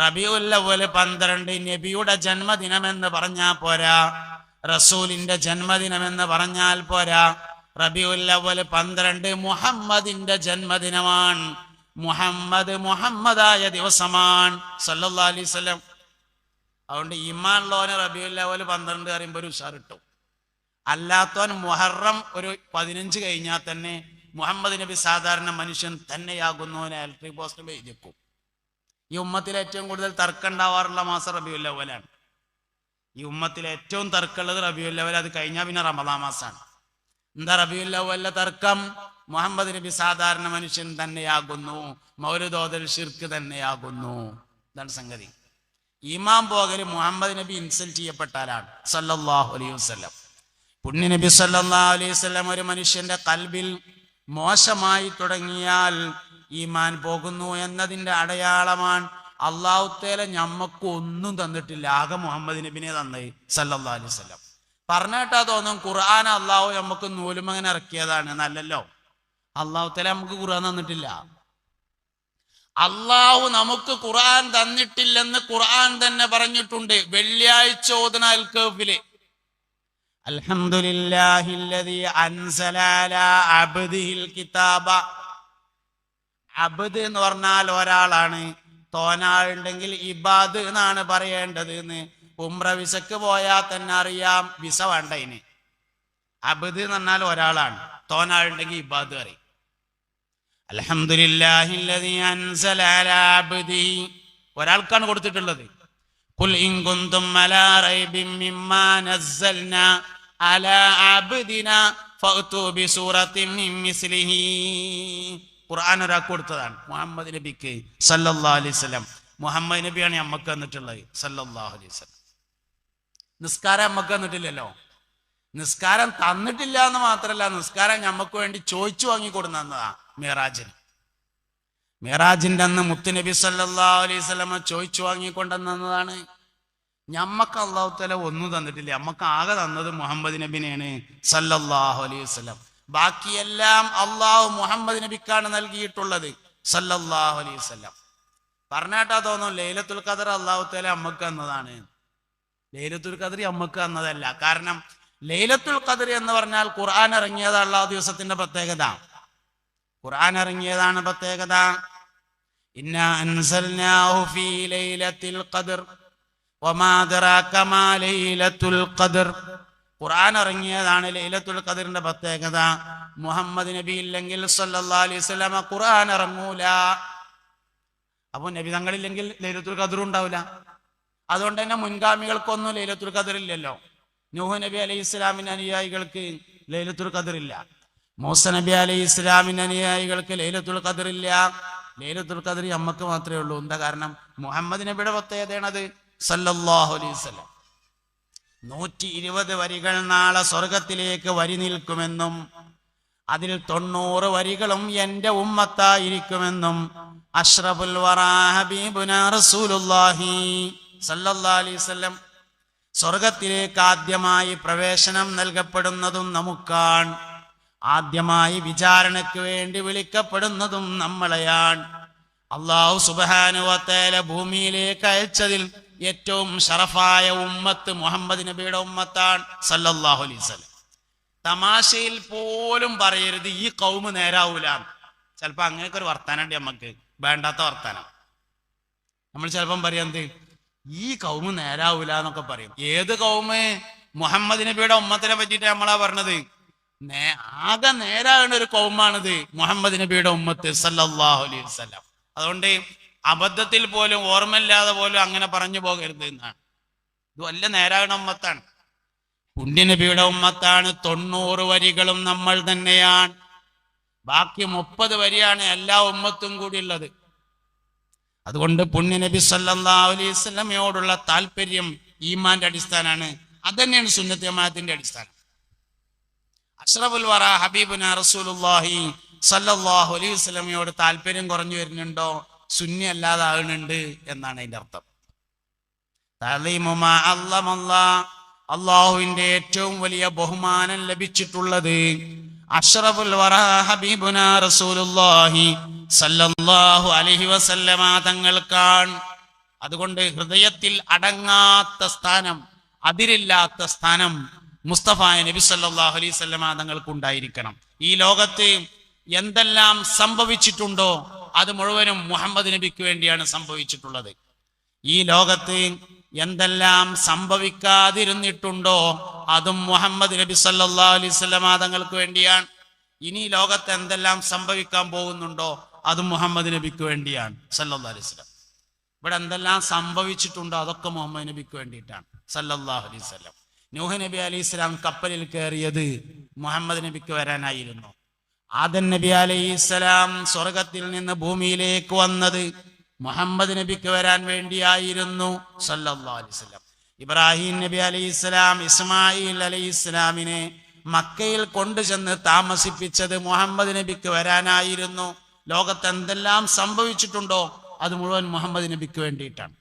റബിയുല്ലവൽ പന്ത്രണ്ട് നബിയുടെ ജന്മദിനമെന്ന് പറഞ്ഞാൽ പോരാ. റസൂലിന്റെ ജന്മദിനമെന്ന് പറഞ്ഞാൽ പോരാ. റബിയുല്ലവൽ പന്ത്രണ്ട് മുഹമ്മദിന്റെ ജന്മദിനമാണ്. മുഹമ്മദ് മുഹമ്മദായ ദിവസമാണ്. സല്ലാ അലൈഹി അതുകൊണ്ട് ഈമാൻ ലോന് റബിയുല്ലവൽ പന്ത്രണ്ട് പറയുമ്പോൾ ഒരു ഉഷാർ കിട്ടും അല്ലാത്തവൻ മുഹറം ഒരു പതിനഞ്ച് കഴിഞ്ഞാൽ തന്നെ മുഹമ്മദ് നബി സാധാരണ മനുഷ്യൻ തന്നെയാകുന്നു ഇലക്ട്രിക് പോസ്റ്റ് എഴുതിക്കും ഈ ഉമ്മത്തിൽ ഏറ്റവും കൂടുതൽ തർക്കം ഉണ്ടാവാറുള്ള മാസം റബിയുല്ലവലാണ്. ഈ ഉമ്മത്തിൽ ഏറ്റവും തർക്കമുള്ളത് റബിയുല്ലവൽ. അത് കഴിഞ്ഞാൽ പിന്നെ റമദാ മാസമാണ് എന്താ റബിയുല്ലവല്ല തർക്കം? മുഹമ്മദ് നബി സാധാരണ മനുഷ്യൻ തന്നെയാകുന്നു. മൗലുദോദൽ ഷിർക്ക് തന്നെയാകുന്നു. ഇതാണ് സംഗതി. ഇമാം പോകൽ മുഹമ്മദ് നബി ഇൻസൾട്ട് ചെയ്യപ്പെട്ടാലാണ്. സല്ലാഹു അലൈഹി വസ്ലം പുണ്യ നബി സല്ലാ അലൈഹി വസല്ലം ഒരു മനുഷ്യന്റെ കൽബിൽ മോശമായി തുടങ്ങിയാൽ ഈമാൻ പോകുന്നു എന്നതിന്റെ അടയാളമാണ് അള്ളാഹുത്തേല ഞമ്മക്ക് ഒന്നും തന്നിട്ടില്ല. ആകെ മുഹമ്മദ് നബിനെ തന്നെ സല്ലല്ലാഹു അലൈഹി വസല്ലം. പറഞ്ഞേട്ടാ തോന്നും ഖുർആൻ അള്ളാഹു നമുക്ക് നൂലുമങ്ങനെ ഇറക്കിയതാണ് നല്ലല്ലോ അള്ളാഹുത്തേല നമുക്ക് ഖുർആൻ തന്നിട്ടില്ല. അള്ളാഹു നമുക്ക് ഖുർആൻ തന്നിട്ടില്ലെന്ന് ഖുർആൻ തന്നെ പറഞ്ഞിട്ടുണ്ട്. വെള്ളിയാഴ്ച ഓതുന അൽ കഹ്ഫിൽ അൽഹംദുലില്ലാഹില്ലദീ അൻസല അബ്ദിഹിൽ കിതാബ. അബ്ദ് എന്ന് പറഞ്ഞാൽ ഒരാളാണ്. തോനാളുണ്ടെങ്കിൽ ഇബാദ് എന്നാണ് പറയേണ്ടത് എന്ന് ഉംറ വിസക്ക് പോയാൽ തന്നെ അറിയാം. വിസ വേണ്ട ഇനി. അബ്ദ് എന്ന് പറഞ്ഞാൽ ഒരാളാണ്. തോനാളുണ്ടെങ്കിൽ ഇബാദ് അറിയും ഒരാൾക്കാണ് കൊടുത്തിട്ടുള്ളത്. മിസ്ലിഹി. ഖുർആൻ ഒരാൾക്ക് കൊടുത്തതാണ്. മുഹമ്മദ് നബിക്ക് സല്ലല്ലാഹു അലൈഹി വസല്ലം. മുഹമ്മദ് നബിയാണ് അമ്മയ്ക്ക് തന്നിട്ടുള്ളത്. സല്ലല്ലാഹു അലൈഹി വസല്ലം. നിസ്കാരം അമ്മയ്ക്ക് തന്നിട്ടില്ലല്ലോ. നിസ്കാരം തന്നിട്ടില്ല എന്ന് മാത്രമല്ല നിസ്കാരം നമുക്ക് വേണ്ടി ചോദിച്ചു വാങ്ങി കൊടുന്നതാ മിറാജിന്. മിറാജിന്റെ അന്ന് മുത്തുനബി സല്ലല്ലാഹു അലൈഹി വസല്ലമ ചോദിച്ചു വാങ്ങി കൊണ്ടുവന്നതാണ് ഞമ്മക്ക് അള്ളാഹുത്തല തല ഒന്നും തന്നിട്ടില്ല. നമ്മക്ക് ആകെ തന്നത് മുഹമ്മദ് നബിനെയാണ്. സല്ലല്ലാഹു അലൈഹി വസല്ലം. ബാക്കിയെല്ലാം അള്ളാഹു മുഹമ്മദ് നബിക്കാണ് നൽകിയിട്ടുള്ളത്. സല്ലല്ലാഹു അലൈഹി വസല്ലം. പറഞ്ഞാട്ടാ തോന്നും ലൈലത്തുൽ ഖദർ അള്ളാഹു തല അമ്മയ്ക്ക് എന്നതാണ് ലൈലത്തുൽ ഖദർ അമ്മയ്ക്ക് എന്നതല്ല കാരണം ലൈലത്തുൽ ഖദർ എന്ന് പറഞ്ഞാൽ ഖുർആൻ ഇറങ്ങിയത് അള്ളാഹു ദിവസത്തിന്റെ പ്രത്യേകത. ഖുർആൻ ഇറങ്ങിയതാണ് പ്രത്യേകത. ഖദർ. ഖദർ. ഖുർആൻ ഇറങ്ങിയതാണ് ലൈലത്തുൽ ഖദറിന്റെ പ്രത്യേകത. മുഹമ്മദ് നബി ഇല്ലെങ്കിൽ സല്ലല്ലാഹു അലൈഹി വസല്ലം ഖുർആൻ ഇറങ്ങൂല. അപ്പോൾ നബി തങ്ങളില്ലെങ്കിൽ ലൈലത്തുൽ ഖദർ ഉണ്ടാവില്ല. അതുകൊണ്ട് തന്നെ മുൻഗാമികൾക്കൊന്നും ലൈലത്തുൽ ഖദർ ഇല്ലല്ലോ. നൂഹ് നബി അലൈഹി ഇസ്ലാമിന്റെ അനുയായികൾക്ക് ലൈലത്തുൽ ഖദർ ഇല്ല. മൂസ നബി അലൈഹി ഇസ്ലാമിന്റെ അനുയായികൾക്ക് ലൈലത്തുൽ ഖദർ ഇല്ല. ലൈലത്തുൽ ഖദർ അമ്മയ്ക്ക് മാത്രമേ ഉള്ളൂ. എന്താ കാരണം? മുഹമ്മദ് നബിയുടെ പ്രത്യേകതയാണത്. സല്ലല്ലാഹു അലൈഹി വസല്ലം. നൂറ്റി ഇരുപത് വരികൾ നാളെ സ്വർഗത്തിലേക്ക് വരി നിൽക്കുമെന്നും അതിൽ തൊണ്ണൂറ് വരികളും എന്റെ ഉമ്മത്തായിരിക്കുമെന്നും അഷ്റഫുൽ വറാ ഹബീബുനാ റസൂലുള്ളാഹി സല്ലല്ലാഹു അലൈഹി വസല്ലം സ്വർഗത്തിലേക്ക് ആദ്യമായി പ്രവേശനം നൽകപ്പെടുന്നതും നമുക്കാണ്. ആദ്യമായി വിചാരണയ്ക്ക് വേണ്ടി വിളിക്കപ്പെടുന്നതും നമ്മളെയാണ്. അള്ളാഹു സുബാനുവത്തേല ഭൂമിയിലേക്ക് അയച്ചതിൽ ഏറ്റവും ഷറഫായ ഉമ്മത്ത് മുഹമ്മദ് നബിയുടെ ഉമ്മത്താണ് സല്ലല്ലാഹു അലൈഹി വസല്ലം. തമാശയിൽ പോലും പറയരുത് ഈ കൗമ് നേരാവൂല. ചിലപ്പോ അങ്ങനെയൊക്കെ ഒരു വർത്താനുണ്ട് നമുക്ക് വേണ്ടാത്ത വർത്താനം. നമ്മൾ ചിലപ്പം പറയാം എന്ത്? ഈ കൗമ് നേരാവൂല എന്നൊക്കെ പറയും. ഏത് കൗമ് മുഹമ്മദ് നബിയുടെ ഉമ്മത്തിനെ പറ്റിയിട്ട് നമ്മളാ പറഞ്ഞത്. നേ ആകെ നേരാകുന്ന ഒരു കൗമാണിത് മുഹമ്മദ് നബിയുടെ ഉമ്മത്ത് സല്ലല്ലാഹു അലൈഹി വസല്ലം. അതുകൊണ്ട് അബദ്ധത്തിൽ പോലും ഓർമ്മയില്ലാതെ പോലും അങ്ങനെ പറഞ്ഞു പോകരുത് എന്നാണ്. ഇത് വല്ല നേരാകണ ഉമ്മത്താണ്. പുണ്യനബിയുടെ ഉമ്മത്താണ്. തൊണ്ണൂറ് വരികളും നമ്മൾ തന്നെയാണ്. ബാക്കി മുപ്പത് വരിയാണ് എല്ലാ ഉമ്മത്തും കൂടി ഉള്ളത് അതുകൊണ്ട് പുണ്യനബി സല്ലല്ലാഹു അലൈഹി വസല്ലമയോടുള്ള താല്പര്യം ഈമാന്റെ അടിസ്ഥാനമാണ്. അതന്നെയാണ് സുന്നത്ത് ജമാഅത്തിന്റെ അടിസ്ഥാനം. അഷ്റഫുൽ വറ ഹബീബുന റസൂലുള്ളാഹി സല്ലല്ലാഹു അലൈഹി സ്വലമയോട് താല്പര്യം കുറഞ്ഞു വരുന്നുണ്ടോ? സുന്നി അല്ലാതാകുന്നുണ്ട് എന്നാണ് അതിന്റെ അർത്ഥം. തലീമുമാ അല്ലമല്ല അള്ളാഹുവിന്റെ ഏറ്റവും വലിയ ബഹുമാനം ലഭിച്ചിട്ടുള്ളത് അഷ്റഫുൽ വറ ഹബീബുന റസൂലുള്ളാഹി സല്ലല്ലാഹു അലൈഹി വസല്ലമ തങ്ങൾക്കാണ്. അതുകൊണ്ട് ഹൃദയത്തിൽ അടങ്ങാത്ത സ്ഥാനം അതിരില്ലാത്ത സ്ഥാനം മുസ്തഫ നബി സല്ലാഹു അലൈഹി തങ്ങൾക്ക് ഉണ്ടായിരിക്കണം ഈ ലോകത്ത് എന്തെല്ലാം സംഭവിച്ചിട്ടുണ്ടോ അത് മുഴുവനും മുഹമ്മദ് നബിക്ക് വേണ്ടിയാണ് സംഭവിച്ചിട്ടുള്ളത്. ഈ ലോകത്ത് എന്തെല്ലാം സംഭവിക്കാതിരുന്നിട്ടുണ്ടോ അതും മുഹമ്മദ് നബി സല്ലാ അലൈഹി വസല്ലമ തങ്ങൾക്ക് വേണ്ടിയാണ്. ഇനി ലോകത്ത് എന്തെല്ലാം സംഭവിക്കാൻ പോകുന്നുണ്ടോ അതും മുഹമ്മദ് നബിക്ക് വേണ്ടിയാണ് സല്ലാ അലൈഹി വസല്ലം. ഇവിടെ എന്തെല്ലാം സംഭവിച്ചിട്ടുണ്ടോ അതൊക്കെ മുഹമ്മദ് നബിക്ക് വേണ്ടിയിട്ടാണ് സല്ലാഹു അലൈഹി വസല്ലം. നൂഹ് നബി അലൈഹി സ്വലാം കപ്പലിൽ കയറിയത് മുഹമ്മദ് നബിക്ക് വരാനായിരുന്നു. ആദൻ നബി അലൈഹി ഇസ്ലാം സ്വർഗത്തിൽ നിന്ന് ഭൂമിയിലേക്ക് വന്നത് മുഹമ്മദ് നബിക്ക് വരാൻ വേണ്ടിയായിരുന്നു വസല്ലം ഇബ്രാഹിം നബി അലൈഹി ഇസ്ലാം ഇസ്മായിൽ അലൈഹി ഇസ്ലാമിനെ മക്കയിൽ കൊണ്ടുചെന്ന് താമസിപ്പിച്ചത് മുഹമ്മദ് നബിക്ക് വരാനായിരുന്നു. ലോകത്ത് എന്തെല്ലാം സംഭവിച്ചിട്ടുണ്ടോ അത് മുഴുവൻ മുഹമ്മദ് നബിക്ക് വേണ്ടിയിട്ടാണ്.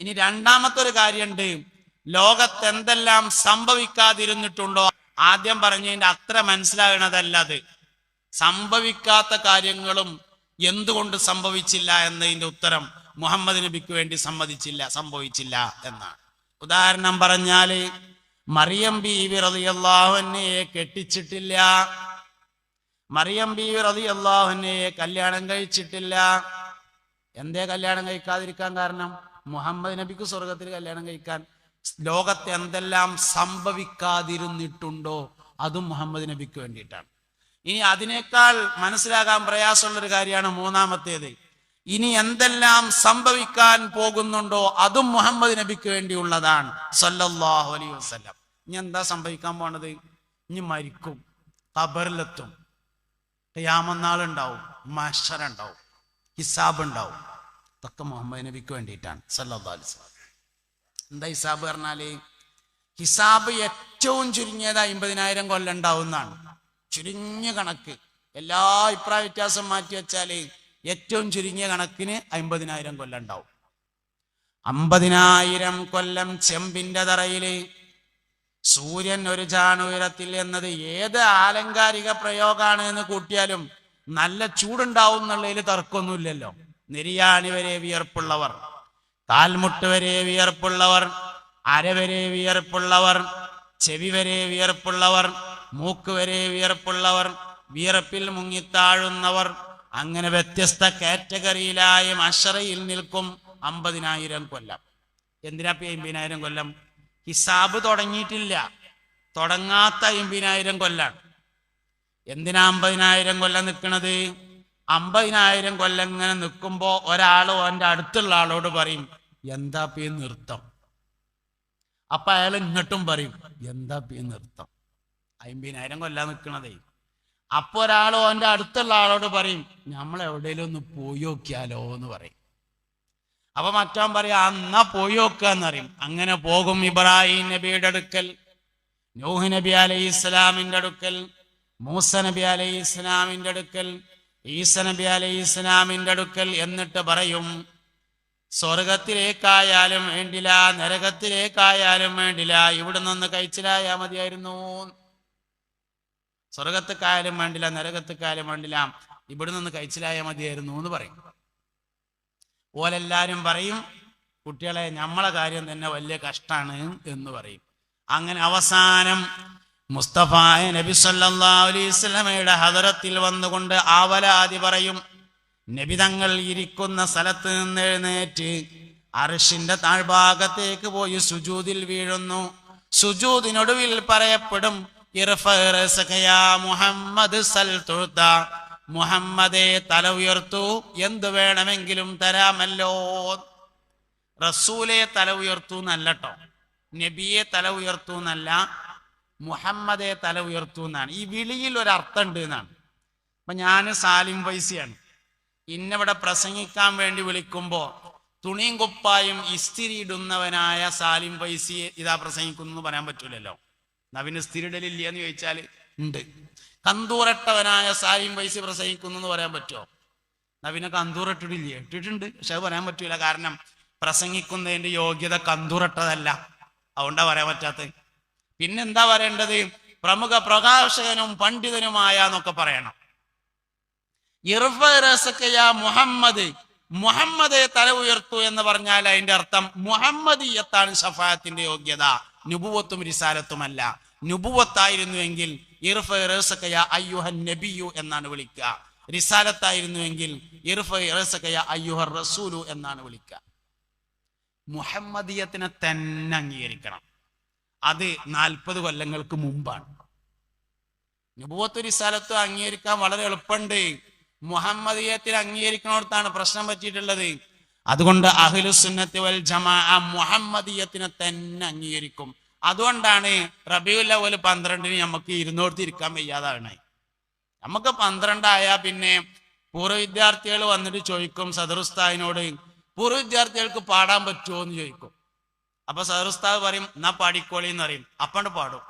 ഇനി രണ്ടാമത്തെ ഒരു കാര്യമുണ്ട്. ലോകത്ത് എന്തെല്ലാം സംഭവിക്കാതിരുന്നിട്ടുണ്ടോ ആദ്യം പറഞ്ഞതിന്റെ അത്ര മനസ്സിലാകണതല്ല അത് സംഭവിക്കാത്ത കാര്യങ്ങളും എന്തുകൊണ്ട് സംഭവിച്ചില്ല എന്നതിന്റെ ഉത്തരം മുഹമ്മദ് നബിക്ക് വേണ്ടി സമ്മതിച്ചില്ല സംഭവിച്ചില്ല എന്നാണ്. ഉദാഹരണം പറഞ്ഞാൽ മറിയം ബീവി റളിയല്ലാഹുവിനെ കെട്ടിച്ചിട്ടില്ല. മറിയം ബീവി റളിയല്ലാഹുവിനെ കല്യാണം കഴിച്ചിട്ടില്ല. എന്തേ കല്യാണം കഴിക്കാതിരിക്കാൻ കാരണം? മുഹമ്മദ് നബിക്ക് സ്വർഗത്തിൽ കല്യാണം കഴിക്കാൻ ലോകത്ത് എന്തെല്ലാം സംഭവിക്കാതിരുന്നിട്ടുണ്ടോ അതും മുഹമ്മദ് നബിക്ക് വേണ്ടിയിട്ടാണ്. ഇനി അതിനേക്കാൾ മനസ്സിലാകാൻ പ്രയാസമുള്ള ഒരു കാര്യമാണ് മൂന്നാമത്തേത്. ഇനി എന്തെല്ലാം സംഭവിക്കാൻ പോകുന്നുണ്ടോ അതും മുഹമ്മദ് നബിക്ക് വേണ്ടിയുള്ളതാണ്. സല്ലല്ലാഹു അലൈഹി വസല്ലം. ഇനി എന്താ സംഭവിക്കാൻ പോണത്? ഇനി മരിക്കും. ഖബറിലെത്തും. യാമനാളുണ്ടാവും മഷർ ഉണ്ടാവും ഹിസാബ് ഉണ്ടാവും ഇതൊക്കെ മുഹമ്മദ് നബിക്ക് വേണ്ടിയിട്ടാണ്. സല്ലല്ലാഹു അലൈഹി വസല്ലം. എന്താ ഹിസാബ് പറഞ്ഞാൽ? ഹിസാബ് ഏറ്റവും ചുരുങ്ങിയത് അമ്പതിനായിരം കൊല്ലം ഉണ്ടാവുന്നതാണ്. ചുരുങ്ങിയ കണക്ക്. എല്ലാ അഭിപ്രായ വ്യത്യാസം മാറ്റി വെച്ചാൽ ഏറ്റവും ചുരുങ്ങിയ കണക്കിന് അമ്പതിനായിരം കൊല്ലം ഉണ്ടാവും. അമ്പതിനായിരം കൊല്ലം ചെമ്പിന്റെ തറയിൽ സൂര്യൻ ഒരു ചാണുയരത്തിൽ എന്നത് ഏത് ആലങ്കാരിക പ്രയോഗമാണ് എന്ന് കൂട്ടിയാലും നല്ല ചൂടുണ്ടാവും എന്നുള്ളതിൽ തർക്കമൊന്നുമില്ലല്ലോ. നിര്യാണിവരെ വിയർപ്പുള്ളവർ. കാൽമുട്ട് വരെ വിയർപ്പുള്ളവർ അരവരെ വിയർപ്പുള്ളവർ ചെവി വരെ വിയർപ്പുള്ളവർ മൂക്ക് വരെ വിയർപ്പുള്ളവർ വിയർപ്പിൽ മുങ്ങിത്താഴുന്നവർ അങ്ങനെ വ്യത്യസ്ത കാറ്റഗറിയിലായ അഷറയിൽ നിൽക്കും അമ്പതിനായിരം കൊല്ലം. എന്തിനാ അമ്പതിനായിരം കൊല്ലം? ഹിസാബ് തുടങ്ങിയിട്ടില്ല. തുടങ്ങാത്ത അമ്പതിനായിരം കൊല്ലാണ് എന്തിനാ അമ്പതിനായിരം കൊല്ലം നിൽക്കുന്നത് അമ്പതിനായിരം കൊല്ലം ഇങ്ങനെ നിൽക്കുമ്പോൾ ഒരാൾ ഓന്റെ അടുത്തുള്ള ആളോട് പറയും എന്താ പി നൃത്തം അപ്പൊ അയാൾ ഇങ്ങോട്ടും പറയും എന്താ പി നൃത്തം അമ്പതിനായിരം കൊല്ലാൻ നിൽക്കണതേ അപ്പൊ ഒരാൾ ഓന്റെ അടുത്തുള്ള ആളോട് പറയും നമ്മൾ എവിടെയെങ്കിലും ഒന്ന് പോയി നോക്കിയാലോ എന്ന് പറയും. അപ്പൊ മറ്റാൻ പറയും അന്നാ പോയി നോക്കാന്ന് അറിയും അങ്ങനെ പോകും ഇബ്രാഹിം നബിയുടെ അടുക്കൽ നൂഹ് നബി അലൈഹി ഇസ്ലാമിന്റെ അടുക്കൽ മൂസ നബി അലൈഹി ഇസ്ലാമിന്റെ അടുക്കൽ ഈസ നബി അലൈഹി ഇസ്ലാമിന്റെ അടുക്കൽ എന്നിട്ട് പറയും സ്വർഗത്തിലേക്കായാലും വേണ്ടില്ല നരകത്തിലേക്കായാലും വേണ്ടില്ല. ഇവിടെ നിന്ന് കഴിച്ചിലായാ മതിയായിരുന്നു. സ്വർഗത്തേക്കായാലും വേണ്ടില്ല നരകത്തേക്കായാലും വേണ്ടില്ല. ഇവിടെ നിന്ന് കഴിച്ചിലായാ മതിയായിരുന്നു എന്ന് പറയും. ഓലെല്ലാരും പറയും കുട്ടികളെ നമ്മളെ കാര്യം തന്നെ വലിയ കഷ്ടാണ് എന്ന് പറയും. അങ്ങനെ അവസാനം മുസ്തഫായ നബി സല്ലല്ലാഹു അലൈഹി വസല്ലമയുടെ ഹദറത്തിൽ വന്നുകൊണ്ട് ആവലാതി പറയും. നബി തങ്ങൾ ഇരിക്കുന്ന സ്ഥലത്ത് നിന്ന് എഴുന്നേറ്റ് അർഷിന്റെ താഴ്ഭാഗത്തേക്ക് പോയി സുജൂതിൽ വീഴുന്നു. സുജൂതിനൊടുവിൽ പറയപ്പെടും മുഹമ്മദ് മുഹമ്മദേ തല ഉയർത്തു എന്ത് വേണമെങ്കിലും തരാമല്ലോ. റസൂലെ തല ഉയർത്തു എന്നല്ലട്ടോ. നബിയെ തല ഉയർത്തു എന്നല്ല മുഹമ്മദെ തല ഉയർത്തു എന്നാണ്. ഈ വിളിയിൽ ഒരു അർത്ഥമുണ്ട് എന്നാണ്. അപ്പൊ ഞാൻ സാലിം വൈസിയാണ് ഇന്നവിടെ പ്രസംഗിക്കാൻ വേണ്ടി വിളിക്കുമ്പോൾ തുണിയും കുപ്പായും ഇസ്തിരി ഇടുന്നവനായ സാലിം വൈസിയെ ഇതാ പ്രസംഗിക്കുന്നു എന്ന് പറയാൻ പറ്റൂലല്ലോ. നവിന് സ്ഥിരിടലില്ല എന്ന് ചോദിച്ചാൽ ഉണ്ട്. കന്തൂറട്ടവനായ സാലിം വൈസി പ്രസംഗിക്കുന്നു എന്ന് പറയാൻ പറ്റുമോ? നവിനെ കന്തൂറട്ടിടില്ല ഇട്ടിട്ടുണ്ട് പക്ഷെ അത് പറയാൻ പറ്റൂല. കാരണം പ്രസംഗിക്കുന്നതിന്റെ യോഗ്യത കന്തൂറട്ടതല്ല. അതുകൊണ്ടാ പറയാൻ പറ്റാത്തത്. പിന്നെന്താ പറയേണ്ടത്? പ്രമുഖ പ്രകാശകനും പണ്ഡിതനുമായ എന്നൊക്കെ പറയണം. മുഹമ്മദ്. മുഹമ്മദെ തല ഉയർത്തു എന്ന് പറഞ്ഞാൽ അതിന്റെ അർത്ഥം മുഹമ്മദീയത്താണ് ഷഫായത്തിന്റെ യോഗ്യത. നുബുവത്തും റിസാലത്തുമല്ല. നുബുവത്തായിരുന്നുവെങ്കിൽ ഇർഫ ഇറസക്കയ അയ്യുഹൻ നബിയു എന്നാണ് വിളിക്കുക. റിസാലത്തായിരുന്നുവെങ്കിൽ ഇർഫ ഇറസക്കയ അയ്യുഹർ റസൂലു എന്നാണ് വിളിക്കുക. മുഹമ്മദീയത്തിനെ തന്നെ അംഗീകരിക്കണം. അത് നാൽപ്പത് കൊല്ലങ്ങൾക്ക് മുമ്പാണ്. നുബുവത്തു റിസാലത്തും അംഗീകരിക്കാൻ വളരെ എളുപ്പമുണ്ട്. മുഹമ്മദീയത്തിൽ അംഗീകരിക്കുന്നിടത്താണ് പ്രശ്നം പറ്റിയിട്ടുള്ളത്. അതുകൊണ്ട് അഹ്ലുസുന്നത്തി വൽ ജമാ മുഹമ്മദീയത്തിനെ തന്നെ അംഗീകരിക്കും. അതുകൊണ്ടാണ് റബിയുൽ അവൽ പന്ത്രണ്ടിന് നമുക്ക് ഇരുന്നോടത്ത് ഇരിക്കാൻ വയ്യാതാണ് നമുക്ക് പന്ത്രണ്ടായാൽ പിന്നെ പൂർവ വിദ്യാർത്ഥികൾ വന്നിട്ട് ചോദിക്കും സദറുസ്താദിനോട് പൂർവ വിദ്യാർത്ഥികൾക്ക് പാടാൻ പറ്റുമോ എന്ന് ചോദിക്കും. അപ്പൊ സദറുസ്താദ് പറയും എന്നാ പാടിക്കോളി എന്ന് പറയും. അപ്പണ്ട് പാടും.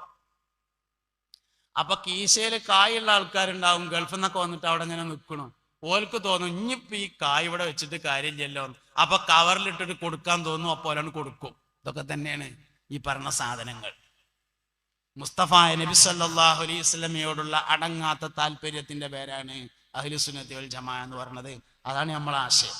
അപ്പൊ കീശയിൽ കായുള്ള ആൾക്കാരുണ്ടാവും. ഗൾഫിൽ നിന്നൊക്കെ വന്നിട്ട് അവിടെ ഇങ്ങനെ നിൽക്കണു ഓൽക്ക് തോന്നും ഇനിയിപ്പോ ഈ കായ് ഇവിടെ വെച്ചിട്ട് കാര്യമില്ലല്ലോ. അപ്പൊ കവറിലിട്ടിട്ട് കൊടുക്കാൻ തോന്നും അപ്പോൾ ഒരാൾ കൊടുക്കും. ഇതൊക്കെ തന്നെയാണ് ഈ പറഞ്ഞ സാധനങ്ങൾ. മുസ്തഫ നബി സല്ലാഹു അലൈഹി സ്വലമയോടുള്ള അടങ്ങാത്ത താല്പര്യത്തിന്റെ പേരാണ് അഹ്ലുസുന്നത്തി വൽ ജമാ എന്ന് പറഞ്ഞത്. അതാണ് നമ്മളെ ആശയം.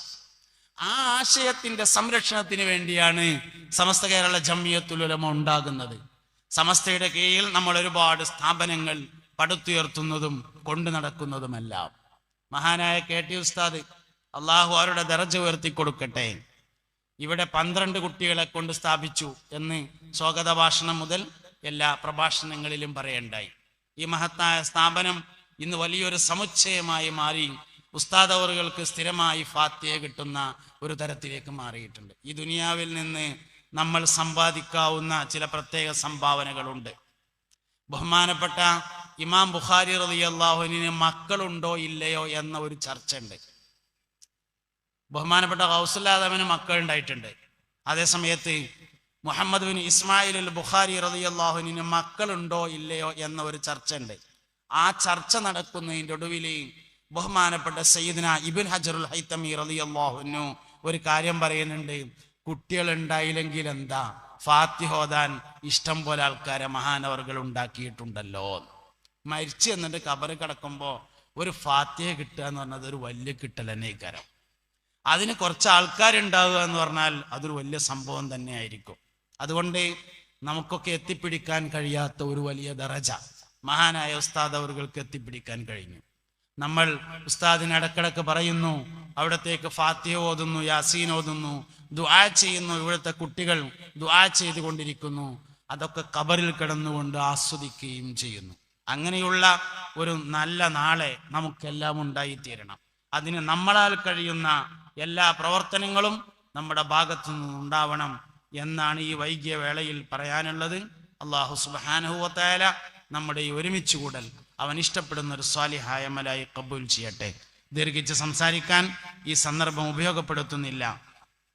ആ ആശയത്തിന്റെ സംരക്ഷണത്തിന് വേണ്ടിയാണ് സമസ്ത കേരള ജമിയത്തുലമ ഉണ്ടാകുന്നത്. സമസ്തയുടെ കീഴിൽ നമ്മൾ ഒരുപാട് സ്ഥാപനങ്ങൾ പടുത്തുയർത്തുന്നതും കൊണ്ടു നടക്കുന്നതുമെല്ലാം. മഹാനായ കെ ടി ഉസ്താദ് അള്ളാഹു അവരുടെ ദറജ ഉയർത്തി കൊടുക്കട്ടെ. ഇവിടെ പന്ത്രണ്ട് കുട്ടികളെ കൊണ്ട് സ്ഥാപിച്ചു എന്ന് സ്വാഗത ഭാഷണം മുതൽ എല്ലാ പ്രഭാഷണങ്ങളിലും പറയണ്ടായി. ഈ മഹത്തായ സ്ഥാപനം ഇന്ന് വലിയൊരു സമുച്ചയമായി മാറി ഉസ്താദ് അവറുകൾക്ക് സ്ഥിരമായി ഫാത്തിയെ കിട്ടുന്ന ഒരു തരത്തിലേക്ക് മാറിയിട്ടുണ്ട്. ഈ ദുനിയാവിൽ നിന്ന് നമ്മൾ സമ്പാദിക്കാവുന്ന ചില പ്രത്യേക സംഭാവനകളുണ്ട്. ബഹുമാനപ്പെട്ട ഇമാം ബുഖാരി റളിയല്ലാഹുവിന് മക്കളുണ്ടോ ഇല്ലയോ എന്ന ഒരു ചർച്ച ഉണ്ട് ബഹുമാനപ്പെട്ട ഹൗസുല്ലാദവന് മക്കൾ ഉണ്ടായിട്ടുണ്ട് അതേസമയത്ത് Muhammad bin Ismail al Bukhari റളിയല്ലാഹുവിന് മക്കളുണ്ടോ ഇല്ലയോ എന്ന ഒരു ചർച്ച ഉണ്ട് ആ ചർച്ച നടക്കുന്നതിന്റെ ഒടുവിൽ ബഹുമാനപ്പെട്ട സയ്യിദ്ന ഇബിൻ ഹജറുൽ ഹൈത്തമി റളിയല്ലാഹുവിനു ഒരു കാര്യം പറയുന്നുണ്ട്. കുട്ടികൾ ഉണ്ടായില്ലെങ്കിൽ എന്താ ഫാത്തിഹോദാൻ ഇഷ്ടം പോലെ ആൾക്കാരെ മഹാനവറുകൾ ഉണ്ടാക്കിയിട്ടുണ്ടല്ലോ. മരിച്ചു എന്നിട്ട് കബറ് കിടക്കുമ്പോൾ ഒരു ഫാത്തിഹ കിട്ടുക എന്ന് പറഞ്ഞാൽ അതൊരു വലിയ കിട്ടൽ തന്നെ കരം അതിന് കുറച്ച് ആൾക്കാരുണ്ടാവുക എന്ന് പറഞ്ഞാൽ അതൊരു വലിയ സംഭവം തന്നെ ആയിരിക്കും. അതുകൊണ്ട് നമുക്കൊക്കെ എത്തിപ്പിടിക്കാൻ കഴിയാത്ത ഒരു വലിയ ദറജ. മഹാനായ ഉസ്താദ് അവർക്ക് എത്തിപ്പിടിക്കാൻ കഴിഞ്ഞു. നമ്മൾ ഉസ്താദിന് ഇടക്കിടക്ക് പറയുന്നു അവിടത്തേക്ക് ഫാത്തിഹ ഓതുന്നു യാസീൻ ഓതുന്നു ദുആ ചെയ്യുന്നു. ഇവിടുത്തെ കുട്ടികൾ ദുആ ചെയ്തുകൊണ്ടിരിക്കുന്നു. അതൊക്കെ കബറിൽ കിടന്നുകൊണ്ട് ആസ്വദിക്കുകയും ചെയ്യുന്നു. അങ്ങനെയുള്ള ഒരു നല്ല നാളെ നമുക്കെല്ലാം ഉണ്ടായിത്തീരണം. അതിന് നമ്മളാൽ കഴിയുന്ന എല്ലാ പ്രവർത്തനങ്ങളും നമ്മുടെ ഭാഗത്തു നിന്നുണ്ടാവണം എന്നാണ് ഈ വൈകിയ വേളയിൽ പറയാനുള്ളത്. അള്ളാഹു സുബാനുഹുവത്തായ നമ്മുടെ ഈ ഒരുമിച്ച് കൂടൽ അവൻ ഇഷ്ടപ്പെടുന്ന ഒരു സ്വാലിഹായ മലായി കബൂൽ ചെയ്യട്ടെ. ദീർഘിച്ച് സംസാരിക്കാൻ ഈ സന്ദർഭം ഉപയോഗപ്പെടുത്തുന്നില്ല.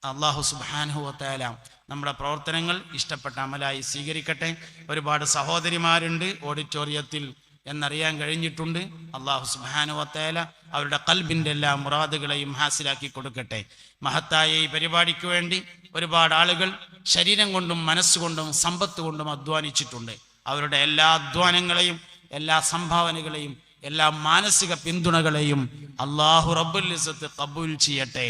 അള്ളാഹു സുബാനുഹുവത്തേല നമ്മുടെ പ്രവർത്തനങ്ങൾ ഇഷ്ടപ്പെട്ട അമലായി സ്വീകരിക്കട്ടെ. ഒരുപാട് സഹോദരിമാരുണ്ട് ഓഡിറ്റോറിയത്തിൽ എന്നറിയാൻ കഴിഞ്ഞിട്ടുണ്ട്. അള്ളാഹു സുബാനുവത്തേല അവരുടെ കൽബിന്റെ എല്ലാ മുറാദുകളെയും ഹാസിലാക്കി കൊടുക്കട്ടെ. മഹത്തായ ഈ പരിപാടിക്ക് വേണ്ടി ഒരുപാട് ആളുകൾ ശരീരം കൊണ്ടും മനസ്സുകൊണ്ടും സമ്പത്ത് കൊണ്ടും അധ്വാനിച്ചിട്ടുണ്ട്. അവരുടെ എല്ലാ അധ്വാനങ്ങളെയും എല്ലാ സംഭാവനകളെയും എല്ലാ മാനസിക പിന്തുണകളെയും അള്ളാഹു റബ്ബുലിസത്ത് കബൂൽ ചെയ്യട്ടെ.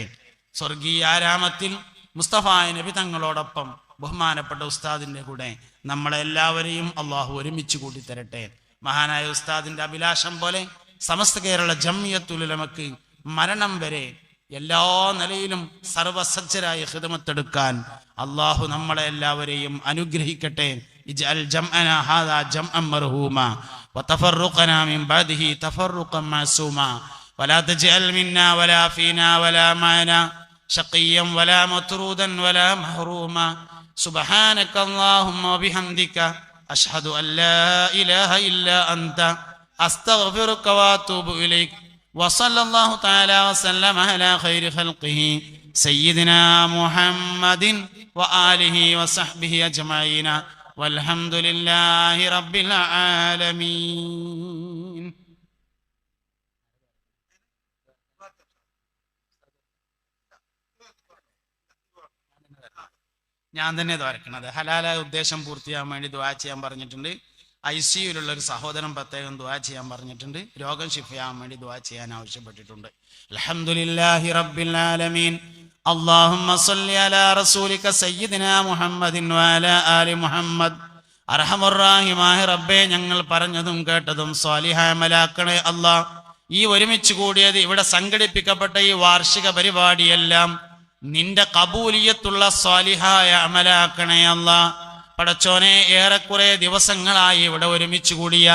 സ്വർഗീയ ആരാമത്തിൽ മുസ്തഫായ നബി തങ്ങളോടൊപ്പം ബഹുമാനപ്പെട്ട ഉസ്താദിന്റെ കൂടെ നമ്മളെല്ലാവരെയും അള്ളാഹു ഒരുമിച്ച് കൂട്ടി തരട്ടെ മഹാനായ ഉസ്താദിന്റെ അഭിലാഷം പോലെ സമസ്ത കേരള ജമ്മിയത്തുലമക്ക് മരണം വരെ എല്ലാ നിലയിലും സർവസജ്ജരായ ഹിതമത്തെടുക്കാൻ അള്ളാഹു നമ്മളെ എല്ലാവരെയും അനുഗ്രഹിക്കട്ടെ. ജംഅൻ മർഹൂമ. وتفرقنا من بعده تفرقا معصوما ولا تجعل منا ولا فينا ولا معنا شقيا ولا مطرودا ولا محروما سبحانك اللهم وبحمدك أشهد أن لا إله إلا أنت أستغفرك وأتوب إليك وصلى الله تعالى وسلم على خير خلقه سيدنا محمد وآله وصحبه أجمعين والحمد لله رب العالمين ഞാൻ തന്നെ ദ്വാരക്കണത് ഹലാലായ ഉദ്ദേശം പൂർത്തിയാകാൻ വേണ്ടി ദ്വാ ചെയ്യാൻ പറഞ്ഞിട്ടുണ്ട് ഐ സിയുലുള്ള ഒരു സഹോദരൻ പ്രത്യേകം ദുആ ചെയ്യാൻ പറഞ്ഞിട്ടുണ്ട് രോഗം ശിഫയാൻ വേണ്ടി ദുആ ചെയ്യാൻ ആവശ്യപ്പെട്ടിട്ടുണ്ട് അൽഹംദുലില്ലാഹി റബ്ബിൽ ആലമീൻ اللهم صل على رسولك سيدنا محمد وعلى آل محمد അർഹമുറാഹിമായ റബ്ബേ ഞങ്ങൾ പറഞ്ഞതും കേട്ടതും സ്വാലിഹായ മലാക്കണേ അല്ലാ ഈ ഒരുമിച്ച് കൂടിയത് ഇവിടെ സംഘടിപ്പിക്കപ്പെട്ട ഈ വാർഷിക പരിപാടിയെല്ലാം നിന്റെ കബൂലിയത്തുള്ള സ്വാലിഹായ അമലാക്കണേ അല്ലാ പടച്ചോനെ ഏറെക്കുറെ ദിവസങ്ങളായി ഇവിടെ ഒരുമിച്ച് കൂടിയ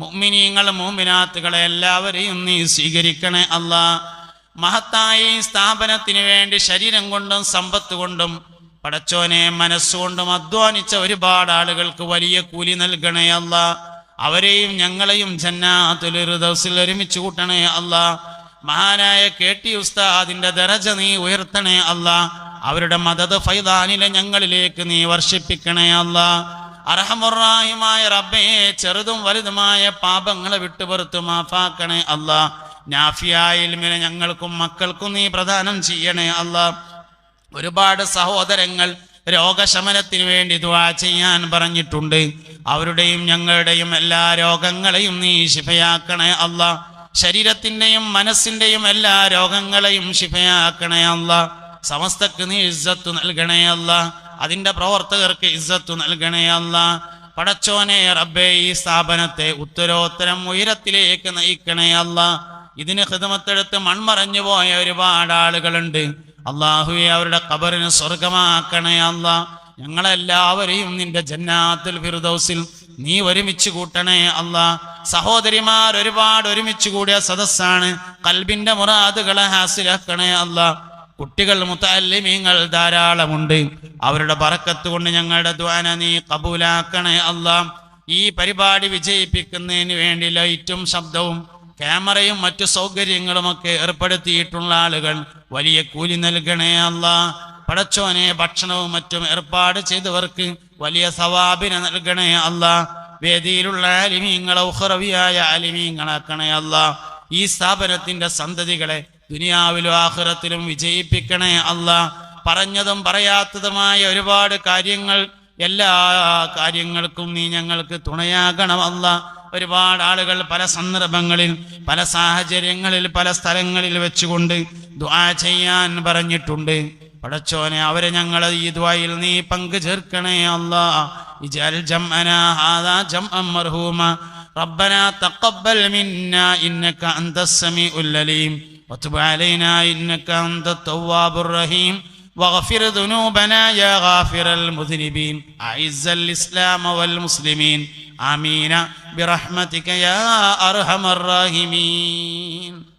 മുഅ്മിനീങ്ങൾ മൂമിനാത്തുകളെ എല്ലാവരെയും നീ സ്വീകരിക്കണേ അല്ലാ മഹത്തായ സ്ഥാപനത്തിന് വേണ്ടി ശരീരം കൊണ്ടും സമ്പത്ത് കൊണ്ടും പടച്ചോനെ മനസ്സുകൊണ്ടും അധ്വാനിച്ച ഒരുപാട് ആളുകൾക്ക് വലിയ കൂലി നൽകണേ അല്ല. അവരെയും ഞങ്ങളെയും ജന്നാത്തുലൊരുദവസിൽ ഒരുമിച്ച് കൂട്ടണേ അല്ല. മഹാനായ കെ ടി ഉസ്താദിന്റെ ദരജ നീ ഉയർത്തണേ അല്ല. അവരുടെ മദത് ഫൈദാനിലെ ഞങ്ങളിലേക്ക് നീ വർഷിപ്പിക്കണേ അല്ല. അർഹമുറായുമായ റബ്ബയെ ചെറുതും വലുതുമായ പാപങ്ങളെ വിട്ടുപുറത്ത് മാഫാക്കണേ അല്ല. നാഫിയായിൽമിനെ ഞങ്ങൾക്കും മക്കൾക്കും നീ പ്രദാനം ചെയ്യണേ അല്ല. ഒരുപാട് സഹോദരങ്ങൾ രോഗശമനത്തിന് വേണ്ടി ദുആ ചെയ്യാൻ പറഞ്ഞിട്ടുണ്ട്. അവരുടെയും ഞങ്ങളുടെയും എല്ലാ രോഗങ്ങളെയും നീ ശിഫയാക്കണേ അല്ല. ശരീരത്തിന്റെയും മനസ്സിന്റെയും എല്ലാ രോഗങ്ങളെയും ശിഫയാക്കണേ അല്ല. സമസ്തക്ക് നീ ഇസ്സത്ത് നൽകണേ അല്ല. അതിന്റെ പ്രവർത്തകർക്ക് ഇസ്സത്ത് നൽകണേ അല്ല. പടച്ചോനെ റബ്ബേ ഈ സ്ഥാപനത്തെ ഉത്തരോത്തരം ഉയരത്തിലേക്ക് നയിക്കണേ അല്ല. ഇതിന് ഹിതമത്തെടുത്ത് മൺമറഞ്ഞു പോയ ഒരുപാട് ആളുകളുണ്ട്. അള്ളാഹുവെ അവരുടെ കബറിന് സ്വർഗമാക്കണേ അല്ല. ഞങ്ങളെല്ലാവരെയും നിന്റെ ജന്നാത്തുൽ ഫിർദൗസിൽ നീ ഒരുമിച്ച് കൂട്ടണേ അല്ല. സഹോദരിമാർ ഒരുപാട് ഒരുമിച്ച് കൂടിയ സദസ്സാണ്. കൽബിന്റെ മുറാദുകളെ ഹാസിലാക്കണേ അല്ല. കുട്ടികൾ മുത്തല്ലിമീങ്ങൾ ധാരാളമുണ്ട്. അവരുടെ പറക്കത്ത് കൊണ്ട് ഞങ്ങളുടെ ദ്വാന നീ കബൂലാക്കണേ അല്ല. ഈ പരിപാടി വിജയിപ്പിക്കുന്നതിന് വേണ്ടി ലൈറ്റും ശബ്ദവും ക്യാമറയും മറ്റു സൗകര്യങ്ങളുമൊക്കെ ഏർപ്പെടുത്തിയിട്ടുള്ള ആളുകൾ വലിയ കൂലി നൽകണേ അല്ല. പടച്ചോനെ ഭക്ഷണവും മറ്റും ഏർപ്പാട് ചെയ്തവർക്ക് വലിയ സവാബിനെ നൽകണേ അല്ല. വേദിയിലുള്ള അലിമീങ്ങളെ ഉഹറവിയായ അലിമീങ്ങളാക്കണേ അല്ല. ഈ സ്ഥാപനത്തിന്റെ സന്തതികളെ ദുനിയാവിലും ആഹ്റത്തിലും വിജയിപ്പിക്കണേ അല്ല. പറഞ്ഞതും പറയാത്തതുമായ ഒരുപാട് കാര്യങ്ങൾ എല്ലാ കാര്യങ്ങൾക്കും നീ ഞങ്ങൾക്ക് തുണയാകണമല്ല ഒരുപാട് ആളുകൾ പല സന്ദർഭങ്ങളിൽ പല സാഹചര്യങ്ങളിൽ പല സ്ഥലങ്ങളിൽ വെച്ചുകൊണ്ട് ദുആ ചെയ്യാൻ പറഞ്ഞിട്ടുണ്ട്. പടച്ചോനെ അവരെ ഞങ്ങൾ ഈ ദുആയിൽ നീ പങ്കു ചേർക്കണേ അല്ലാഹ് ഇജൽ ജംഅനാ ഹാദാ ജംഅം മർഹൂമ. റബ്ബനാ തഖബ്ബൽ മിന്നാ ഇന്നക അൻതസ് സമീഉൽ അലീം. വതുബ് അലൈനാ ഇന്നക അന്തതവ്വാബുർ റഹീം. واغفر ذنوبنا يا غافر المذنبين. أعز الإسلام والمسلمين. آمين. برحمتك يا أرحم الراحمين.